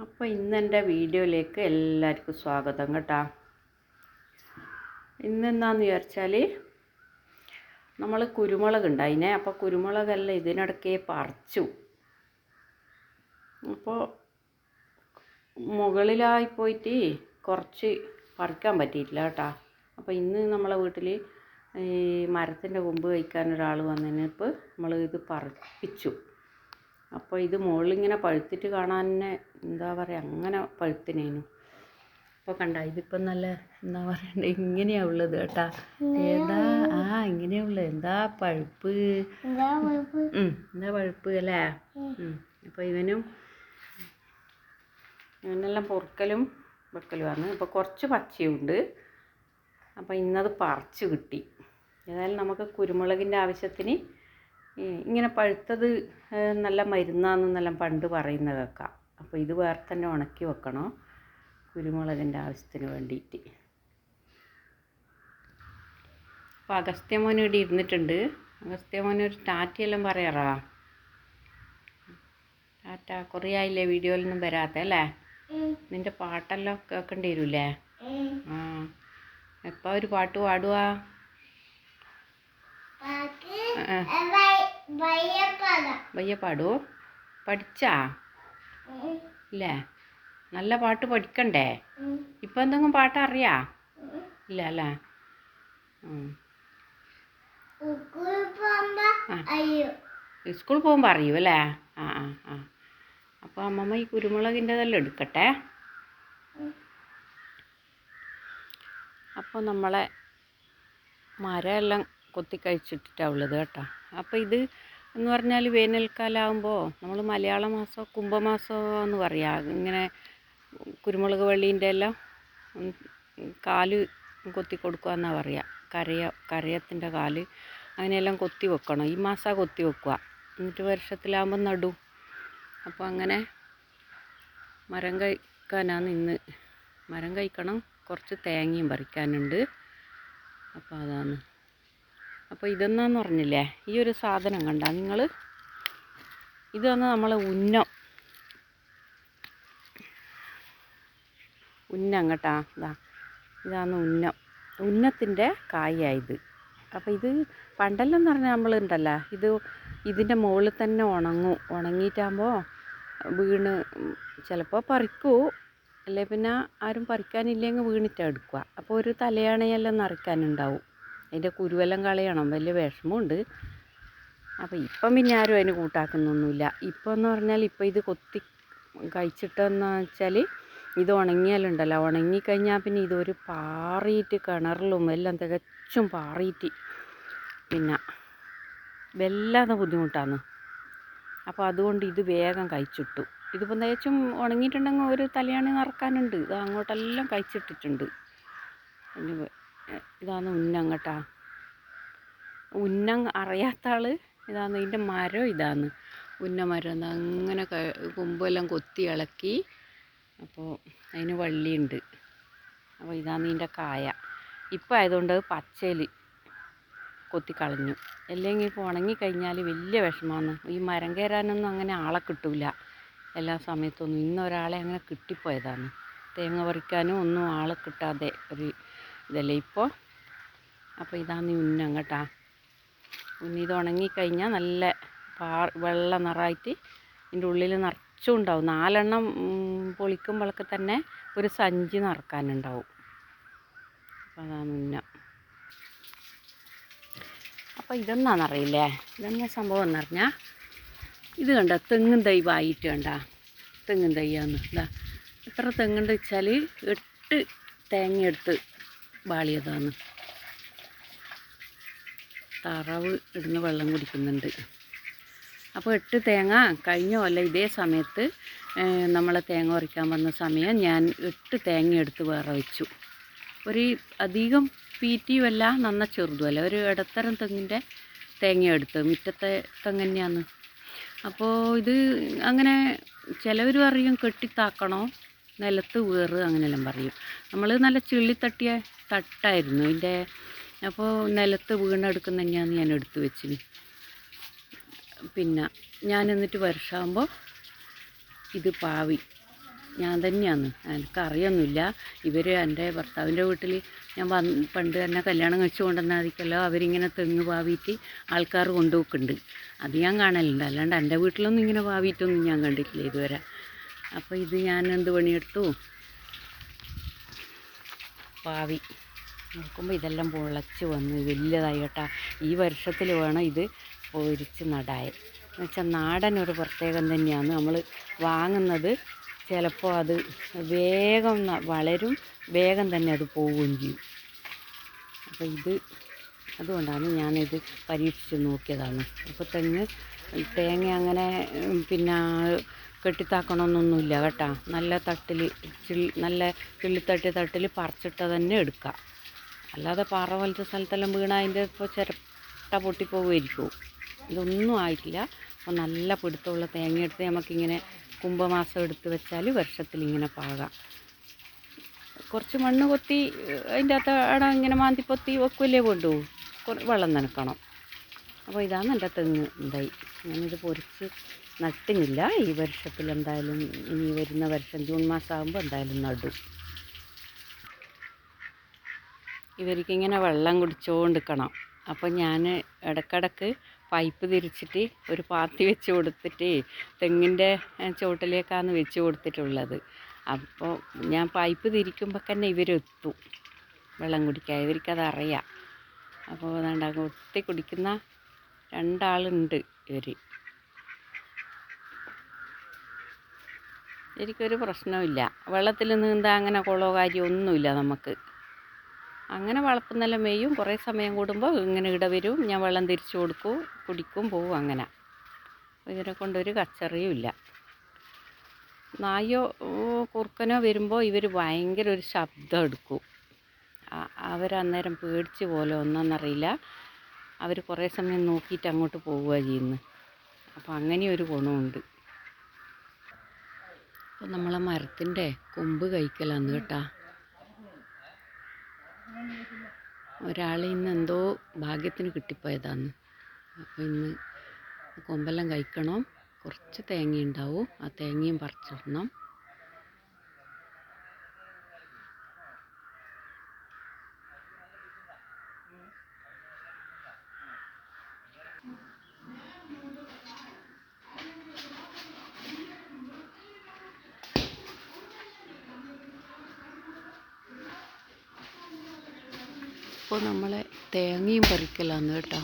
അപ്പോൾ ഇന്ന് എന്റെ വീഡിയോയിലേക്ക് എല്ലാവർക്കും സ്വാഗതം കേട്ടോ. ഇന്ന് എന്താന്ന് വിചാരിച്ചാൽ നമ്മൾ കുരുമുളക് ഉണ്ട് അതിനെ അപ്പോൾ കുരുമുളകെല്ലാം ഇതിനിടയ്ക്ക് പറിച്ചു. അപ്പോൾ മുകളിലായി പോയിട്ട് കുറച്ച് പറിക്കാൻ പറ്റിയിട്ടില്ല കേട്ടോ. അപ്പോൾ ഇന്ന് നമ്മളെ വീട്ടിൽ ഈ മരത്തിന്റെ കൊമ്പ് കഴിക്കാൻ ഒരാൾ വന്നതിന് ഇപ്പോൾ നമ്മൾ ഇത് പറിപ്പിച്ചു. അപ്പോൾ ഇത് മുകളിലിങ്ങനെ പഴുത്തിട്ട് കാണാൻ തന്നെ എന്താ പറയുക അങ്ങനെ പഴുത്തിനേനു. അപ്പോൾ കണ്ട ഇതിപ്പം നല്ല എന്താ പറയണ്ട ഇങ്ങനെയാ ഉള്ളത് കേട്ടാ. ഏതാ? ആ ഇങ്ങനെയാ ഉള്ളത്. എന്താ പഴുപ്പ്? എന്താ പഴുപ്പ്? അല്ലേ. അപ്പോൾ ഇവനും ഇവനെല്ലാം പൊറുക്കലും വെക്കലുമാണ് അപ്പോൾ കുറച്ച് പച്ചയുണ്ട്. അപ്പോൾ ഇന്നത് പറിച്ച് കിട്ടി. ഏതായാലും നമുക്ക് കുരുമുളകിന്റെ ആവശ്യത്തിന് ഇങ്ങനെ പഴുത്തത് നല്ല നല്ല മരുന്നാണെന്നെല്ലാം പണ്ട് പറയുന്നത് കേൾക്കാം അപ്പോൾ ഇത് വേറെ തന്നെ ഉണക്കി വെക്കണം? കുരുമുളകിന്റെ ആവശ്യത്തിന് വേണ്ടിയിട്ട് അപ്പോൾ അഗസ്ത്യമോൻ ഇവിടെ ഇരുന്നിട്ടുണ്ട്. അഗസ്ത്യമോൻ ഒരു ടാറ്റയെല്ലാം പറയാറാ? ടാറ്റ കുറേ ആയില്ലേ വീഡിയോയിലൊന്നും വരാത്ത അല്ലേ? നിന്റെ പാട്ടെല്ലാം കേൾക്കേണ്ടി വരൂല്ലേ? ആ. എപ്പോൾ ഒരു പാട്ട് പാടുവാ? ആ, വയ്യ പാടുവോ പഠിച്ചാ? ഇല്ലേ? നല്ല പാട്ട് പഠിക്കണ്ടേ? ഇപ്പം എന്തെങ്കിലും പാട്ട് അറിയാ? ഇല്ല അല്ലേ. സ്കൂൾ പോകുമ്പോൾ അറിയൂ അല്ലേ? ആ ആ ആ. അപ്പോൾ അമ്മമ്മ ഈ കുരുമുളകിന്റെതെല്ലാം എടുക്കട്ടെ? അപ്പോൾ നമ്മളെ മരമെല്ലാം കൊത്തി കഴിച്ചിട്ടിട്ടാണ് ഉള്ളത് കേട്ടോ. അപ്പോൾ ഇത് എന്ന് പറഞ്ഞാൽ വേനൽക്കാലമാകുമ്പോൾ നമ്മൾ മലയാള മാസം കുംഭമാസം എന്ന് പറയാം. ഇങ്ങനെ കുരുമുളക് വള്ളീന്റെ എല്ലാം കാൽ കൊത്തി കൊടുക്കുക എന്നാണ് പറയുക കരയ കരയത്തിന്റെ കാൽ അങ്ങനെയെല്ലാം കൊത്തി വെക്കണം. ഈ മാസം കൊത്തി വെക്കുക. എന്നിട്ട് വർഷത്തിലാകുമ്പോൾ നടും. അപ്പോൾ അങ്ങനെ മരം കഴിക്കാനാണ് ഇന്ന് മരം കഴിക്കണം. കുറച്ച് തേങ്ങയും പറിക്കാനുണ്ട്. അപ്പോൾ അതാണ്. അപ്പോൾ ഇതെന്നാന്ന് പറഞ്ഞില്ലേ? ഈ ഒരു സാധനം കണ്ട നിങ്ങൾ ഇതാണ് നമ്മൾ ഉന്നം. ഉന്നം കേട്ടാ ഇതാ. ഇതാണ് ഉന്നം. ഉന്നത്തിന്റെ കായായത് അപ്പോൾ ഇത് പണ്ടെല്ലാം എന്ന് പറഞ്ഞാൽ നമ്മളുണ്ടല്ലോ ഇത് ഇതിന്റെ മുകളിൽ തന്നെ ഉണങ്ങും. ഉണങ്ങിയിട്ടാകുമ്പോൾ വീണ് ചിലപ്പോൾ പറിക്കൂ. അല്ലെ പിന്നെ ആരും പറിക്കാനില്ലെങ്കിൽ വീണിട്ടാണ് എടുക്കുക. അപ്പോൾ ഒരു തലയണയെല്ലാം നിറയ്ക്കാനുണ്ടാവും. അതിന്റെ കുരുവെല്ലാം കളയണം. വലിയ വിഷമമുണ്ട്. അപ്പോൾ ഇപ്പം പിന്നെ ആരും അതിന് കൂട്ടാക്കുന്നൊന്നുമില്ല. ഇപ്പം എന്ന് പറഞ്ഞാൽ ഇപ്പം ഇത് കൊത്തി കഴിച്ചിട്ടെന്ന് വെച്ചാൽ ഇത് ഉണങ്ങിയാലുണ്ടല്ലോ. ഉണങ്ങിക്കഴിഞ്ഞാൽ പിന്നെ ഇതൊരു പാറിയിട്ട് കിണറിലും എല്ലാം തികച്ചും പാറിയിട്ട് പിന്നെ വല്ലാതെ ബുദ്ധിമുട്ടാണ് അപ്പോൾ അതുകൊണ്ട് ഇത് വേഗം കഴിച്ചിട്ടു. ഇതിപ്പോൾ തികച്ചും ഉണങ്ങിയിട്ടുണ്ടെങ്കിൽ ഒരു തലയാണി നിറക്കാനുണ്ട്. ഇത് അങ്ങോട്ടെല്ലാം കഴിച്ചിട്ടിട്ടുണ്ട്. വേ- ഇതാണ് ഉന്നം കേട്ടാ. ഉന്നം അറിയാത്ത ആൾ ഇതാണ് ഇതിന്റെ മരം ഇതാണ്. ഉന്ന മരം അങ്ങനെ കൊമ്പെല്ലാം കൊത്തി ഇളക്കി അപ്പോൾ അതിന് വള്ളിയുണ്ട്. അപ്പോൾ ഇതാണ് ഇതിന്റെ കായ. ഇപ്പം ആയതുകൊണ്ട് പച്ചയിൽ കൊത്തിക്കളഞ്ഞു അല്ലെങ്കിൽ ഇപ്പോൾ ഉണങ്ങിക്കഴിഞ്ഞാൽ വലിയ വിഷമമാണ് ഈ മരം കയറാനൊന്നും അങ്ങനെ ആളെ കിട്ടില്ല എല്ലാ സമയത്തൊന്നും. ഇന്നൊരാളെ അങ്ങനെ കിട്ടിപ്പോയതാണ്. തേങ്ങ പറിക്കാനും ഒന്നും ആളെ കിട്ടാതെ ഒരു ഇതല്ലേ ഇപ്പോൾ അപ്പോൾ ഇതാണ് ഉന്നം കേട്ടാ. ഉന്നി ഇത് ഉണങ്ങിക്കഴിഞ്ഞാൽ നല്ല പാ വെള്ള നിറമായിട്ട് ഇതിന്റെ ഉള്ളിൽ നിറച്ചും ഉണ്ടാവും നാലെണ്ണം പൊളിക്കുമ്പോഴൊക്കെ തന്നെ ഒരു സഞ്ചി നിറക്കാനുണ്ടാവും. അപ്പോൾ അതാണ് ഉന്നം. അപ്പോൾ ഇതെന്നാണെന്നറിയില്ലേ ഇതെന്നാ സംഭവം എന്ന് പറഞ്ഞാൽ ഇത് കണ്ട? തെങ്ങും തൈ വായിട്ട് കണ്ട. തെങ്ങും തൈയാന്ന്. ഇതാ എത്ര തെങ്ങുണ്ട് വെച്ചാൽ എട്ട് തേങ്ങ എടുത്ത് വാളിയതാണ്. താറാവ് ഇടുന്ന വെള്ളം കുടിക്കുന്നുണ്ട്. അപ്പോൾ എട്ട് തേങ്ങ കഴിഞ്ഞ കൊല്ലം ഇതേ സമയത്ത് നമ്മളെ തേങ്ങ ഉറയ്ക്കാൻ വന്ന സമയം ഞാൻ എട്ട് തേങ്ങ എടുത്ത് വേറെ വെച്ചു. ഒരു അധികം പീറ്റിയുമല്ല നന്ന ചെറുതുമല്ല. ഒരു ഇടത്തരം തെങ്ങിന്റെ തേങ്ങ എടുത്ത് മുറ്റത്തെ തെങ്ങ് തന്നെയാണ്. അപ്പോൾ ഇത് അങ്ങനെ ചിലവർ പറയും കെട്ടിത്താക്കണോ? നിലത്ത് വേറ് അങ്ങനെയെല്ലാം പറയും. നമ്മൾ നല്ല ചിള്ളി തട്ടിയ തട്ടായിരുന്നു. ഇതിന്റെ അപ്പോൾ നിലത്ത് വീണെടുക്കുന്ന തന്നെയാണ് ഞാൻ എടുത്തു വെച്ചിന്. പിന്നെ ഞാൻ എന്നിട്ട് വർഷമാകുമ്പോൾ ഇത് പാവി. ഞാൻ തന്നെയാണ്. എനിക്കറിയൊന്നുമില്ല. ഇവർ എന്റെ ഭർത്താവിന്റെ വീട്ടിൽ ഞാൻ വന്ന് പണ്ട് തന്നെ കല്യാണം കഴിച്ചു കൊണ്ടുവന്നാതിക്കല്ലോ. അവരിങ്ങനെ തെങ്ങ് പാവിയിട്ട് ആൾക്കാർ കൊണ്ടുപോക്കുന്നുണ്ട് അത് ഞാൻ കാണലുണ്ട്. അല്ലാണ്ട് എന്റെ വീട്ടിലൊന്നും ഇങ്ങനെ പാവിയിട്ടൊന്നും ഞാൻ കണ്ടിട്ടില്ല ഇതുവരെ. അപ്പോൾ ഇത് ഞാൻ എന്ത് പണിയെടുത്തു? പാവി. നോക്കുമ്പോൾ ഇതെല്ലാം പൊളച്ച് വന്ന് വലിയതായി കേട്ടാ. ഈ വർഷത്തിൽ വേണം ഇത് പൊരിച്ച് നടാൻ. എന്നുവെച്ചാൽ നാടൻ ഒരു പ്രത്യേകം തന്നെയാണ്. നമ്മൾ വാങ്ങുന്നത് ചിലപ്പോൾ അത് വേഗം വളരും വേഗം തന്നെ അത് പോവുകയും ചെയ്യും. അപ്പോൾ ഇത് അതുകൊണ്ടാണ് ഞാനിത് പരീക്ഷിച്ച് നോക്കിയതാണ്. അപ്പോൾ തെങ്ങ് തേങ്ങ അങ്ങനെ പിന്നെ കെട്ടിത്താക്കണമെന്നൊന്നുമില്ല കേട്ടോ. നല്ല തട്ടിൽ നല്ല കിള്ളിത്തട്ടി തട്ടിൽ പറിച്ചിട്ട് തന്നെ എടുക്കാം. അല്ലാതെ പാറ പോലത്തെ സ്ഥലത്തെല്ലാം വീണാൽ അതിന്റെ ഇപ്പോൾ ചിരട്ട പൊട്ടിപ്പോവുമായിരിക്കും ഇതൊന്നും ആയിട്ടില്ല. അപ്പോൾ നല്ല പിടുത്തമുള്ള തേങ്ങ എടുത്ത് നമുക്കിങ്ങനെ കുംഭമാസം എടുത്ത് വെച്ചാൽ വർഷത്തിൽ ഇങ്ങനെ പാകാം. കുറച്ച് മണ്ണ് കൊത്തി അതിന്റെ അകത്ത് അവിടെ ഇങ്ങനെ മാന്തി പൊത്തി വെക്കുമല്ലേ കൊണ്ടു? വെള്ളം നനക്കണം. അപ്പോൾ ഇതാണ് എന്റെ തെങ്ങ് ഉണ്ടായി ഞാനിത് പൊരിച്ച് നട്ടുന്നില്ല ഈ വർഷത്തിൽ എന്തായാലും ഇനി വരുന്ന വർഷം ജൂൺ മാസം ആകുമ്പോൾ എന്തായാലും നടും. ഇവർക്കിങ്ങനെ വെള്ളം കുടിച്ചുകൊണ്ടിരിക്കണം അപ്പോൾ ഞാൻ ഇടക്കിടക്ക് പൈപ്പ് തിരിച്ചിട്ട് ഒരു പാത്തി വെച്ച് കൊടുത്തിട്ട് തെങ്ങിന്റെ ചുവട്ടിലേക്കാണ് വെച്ച് കൊടുത്തിട്ടുള്ളത്. അപ്പോൾ ഞാൻ പൈപ്പ് തിരിക്കുമ്പോൾ തന്നെ ഇവരെത്തും. വെള്ളം കുടിക്കാൻ. ഇവർക്കത് അറിയാം അപ്പോൾ വേണ്ട കൊത്തി കുടിക്കുന്ന രണ്ടാളുണ്ട് ഇവർ എനിക്കൊരു പ്രശ്നമില്ല വെള്ളത്തിൽ നീന്താൻ അങ്ങനെ കുളമോ കാര്യമോ ഒന്നുമില്ല നമുക്ക്. അങ്ങനെ വളർത്തുന്നെല്ലാം മെയ്യും കുറേ സമയം കൂടുമ്പോൾ ഇങ്ങനെ ഇട വരും. ഞാൻ വെള്ളം തിരിച്ചു കൊടുക്കും കുടിക്കും പോവും അങ്ങനെ. ഇതിനെ കൊണ്ടൊരു കച്ചറിയും ഇല്ല നായോ കുറുക്കനോ വരുമ്പോൾ ഇവർ ഭയങ്കര ഒരു ശബ്ദം എടുക്കും. അവരന്നേരം പേടിച്ച് പോലെ ഒന്നെന്നറിയില്ല. അവർ കുറേ സമയം നോക്കിയിട്ട് അങ്ങോട്ട് പോവുക ചെയ്യുന്നു അപ്പോൾ അങ്ങനെ ഒരു ഗുണമുണ്ട്. അപ്പോൾ നമ്മളെ മരത്തിന്റെ കൊമ്പ് കഴിക്കലാന്ന് കേട്ടാ. ഒരാൾ ഇന്ന് എന്തോ ഭാഗ്യത്തിന് കിട്ടിപ്പോയതാന്ന്. അപ്പോൾ ഇന്ന് കൊമ്പെല്ലാം കഴിക്കണം. കുറച്ച് തേങ്ങ ഉണ്ടാവും ആ തേങ്ങയും പറിച്ചിടണം. അപ്പോൾ നമ്മളെ തേങ്ങയും പറിക്കലാന്ന് കേട്ടോ.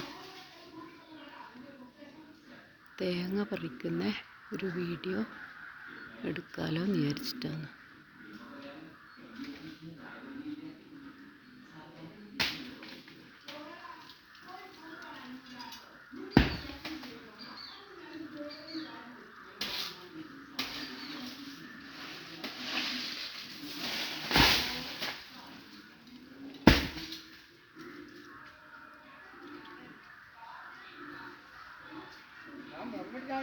തേങ്ങ പറിക്കുന്ന ഒരു വീഡിയോ എടുക്കാലോ എന്ന് വിചാരിച്ചിട്ടാണ്.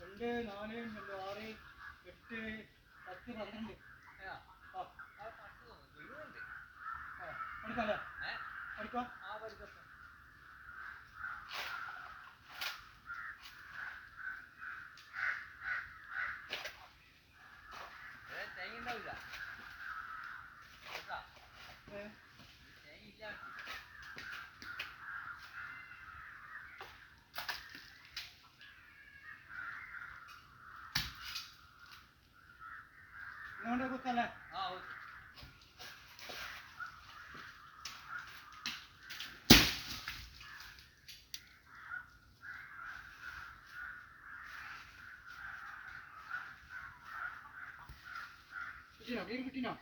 രണ്ട് നാല് രണ്ട് ആറ് എട്ട് പത്ത് പന്ത്രണ്ട് ആ എടുക്കാല്ലേ എടുക്കാം ഏ? அப்படியே இருக்கட்டினா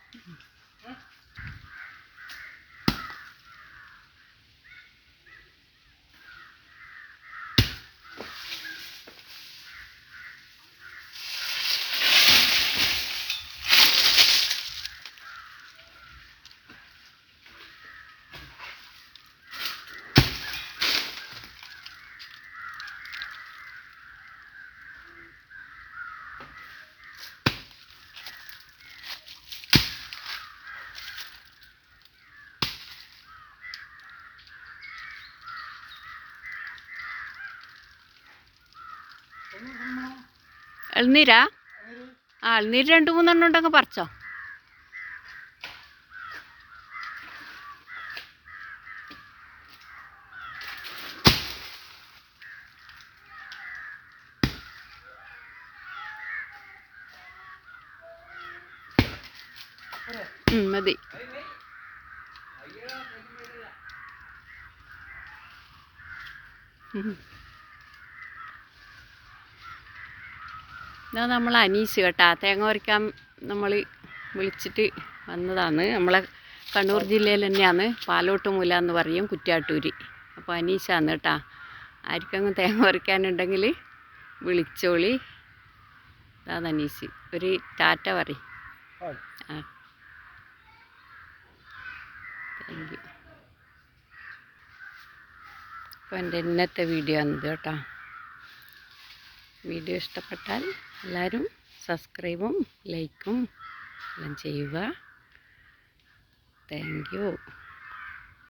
ഇളനീരാ ആ ഇളനീര് രണ്ട് മൂന്നെണ്ണം ഉണ്ടെങ്കിൽ പറിച്ചോ. മതി. ഉം. ഇതാ നമ്മൾ അനീസ് കേട്ടാ. തേങ്ങ പറിക്കാൻ നമ്മൾ വിളിച്ചിട്ട് വന്നതാണ്. നമ്മളെ കണ്ണൂർ ജില്ലയിൽ തന്നെയാണ്. പാലോട്ടുമൂല എന്ന് പറയും കുറ്റ്യാട്ടൂര്. അപ്പോൾ അനീഷാന്ന് കേട്ടാ. ആർക്കെങ്കിലും തേങ്ങ പറിക്കാനുണ്ടെങ്കിൽ വിളിച്ചോളി. അതാണ് അനീസ്. ഒരു ടാറ്റ പറയും. ആ. താങ്ക് യു അപ്പോൾ എന്റെ ഇന്നത്തെ വീഡിയോ ആണ് കേട്ടോ. വീഡിയോ ഇഷ്ടപ്പെട്ടാൽ എല്ലാവരും സബ്സ്ക്രൈബും ലൈക്കും എല്ലാം ചെയ്യുക. താങ്ക്